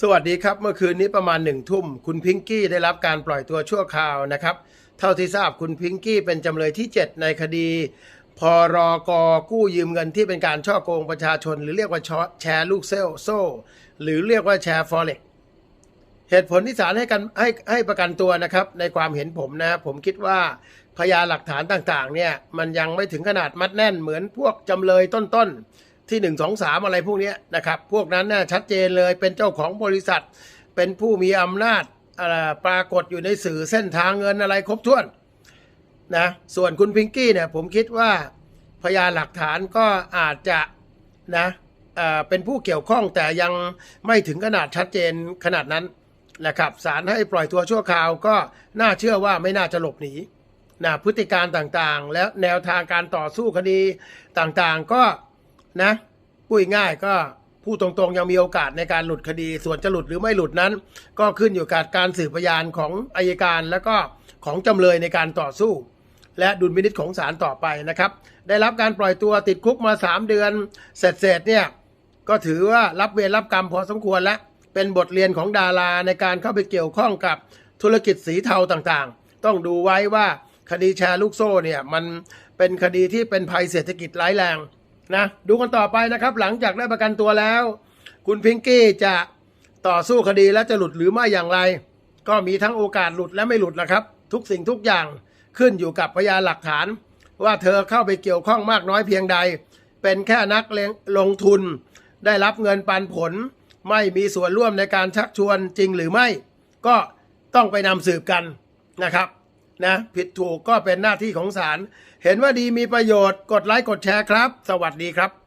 สวัสดีครับ เมื่อคืนนี้ประมาณหนึ่งทุ่ม คุณพิงกี้ได้รับการปล่อยตัวชั่วคราวนะครับ เท่าที่ทราบคุณพิงกี้เป็นจำเลยที่ 7 ในคดีพรกกู้ยืมเงินที่เป็นการช่อโกงประชาชน หรือเรียกว่าแชร์ลูกเซลโซ่ หรือเรียกว่าแชร์ฟอเร็กเหตุผลที่ศาลให้กันให้ให้ประกันตัวนะครับ ในความเห็นผมนะผมคิดว่าพยานหลักฐานต่างๆเนี่ยมันยังไม่ถึงขนาดมัดแน่นเหมือนพวกจำเลยต้นๆ ที่หนึ่งสองสามอะไรพวกนี้นะครับ พวกนั้นน่ะชัดเจนเลยเป็นเจ้าของบริษัท เป็นผู้มีอำนาจปรากฏอยู่ในสื่อเส้นทางเงินอะไรครบถ้วนนะส่วนคุณพิงกี้เนี่ยผมคิดว่าพยานหลักฐานก็อาจจะนะเเป็นผู้เกี่ยวข้องแต่ยังไม่ถึงขนาดชัดเจนขนาดนั้นนะครับศาลให้ปล่อยตัวชั่วคราวก็น่าเชื่อว่าไม่น่าจะหลบหนีนะพฤติการต่างๆ และแนวทางการต่อสู้คดีต่างๆ ก็ นะพูดง่ายก็พูดตรงๆยังมีโอกาสในการหลุดคดี ส่วนจะหลุดหรือไม่หลุดนั้น ก็ขึ้นอยู่กับการสืบพยานของอายการ แล้วก็ของจำเลยในการต่อสู้ และดุลพินิจของศาลต่อไปนะครับ ได้รับการปล่อยตัวติดคุกมา 3 เดือนเสร็จๆเนี่ยก็ถือว่ารับเวรรับกรรมพอสมควรแล้วเป็นบทเรียนของดาราในการเข้าไปเกี่ยวข้องกับธุรกิจสีเทาต่างๆ ต้องดูไว้ว่าคดีแชร์ลูกโซ่เนี่ยมันเป็นคดีที่เป็นภัยเศรษฐกิจร้ายแรง นะดูกันต่อไปนะครับ หลังจากได้ประกันตัวแล้ว คุณพิงกี้จะต่อสู้คดีและจะหลุดหรือไม่อย่างไร ก็มีทั้งโอกาสหลุดและไม่หลุดนะครับ ทุกสิ่งทุกอย่างขึ้นอยู่กับพยานหลักฐาน ว่าเธอเข้าไปเกี่ยวข้องมากน้อยเพียงใด เป็นแค่นักเลงลงทุน ได้รับเงินปันผล ไม่มีส่วนร่วมในการชักชวนจริงหรือไม่ ก็ต้องไปนำสืบกันนะครับ นะผิดถูกก็เป็นหน้าที่ของศาลเห็นว่าดีมีประโยชน์กดไลค์กดแชร์ครับ สวัสดีครับ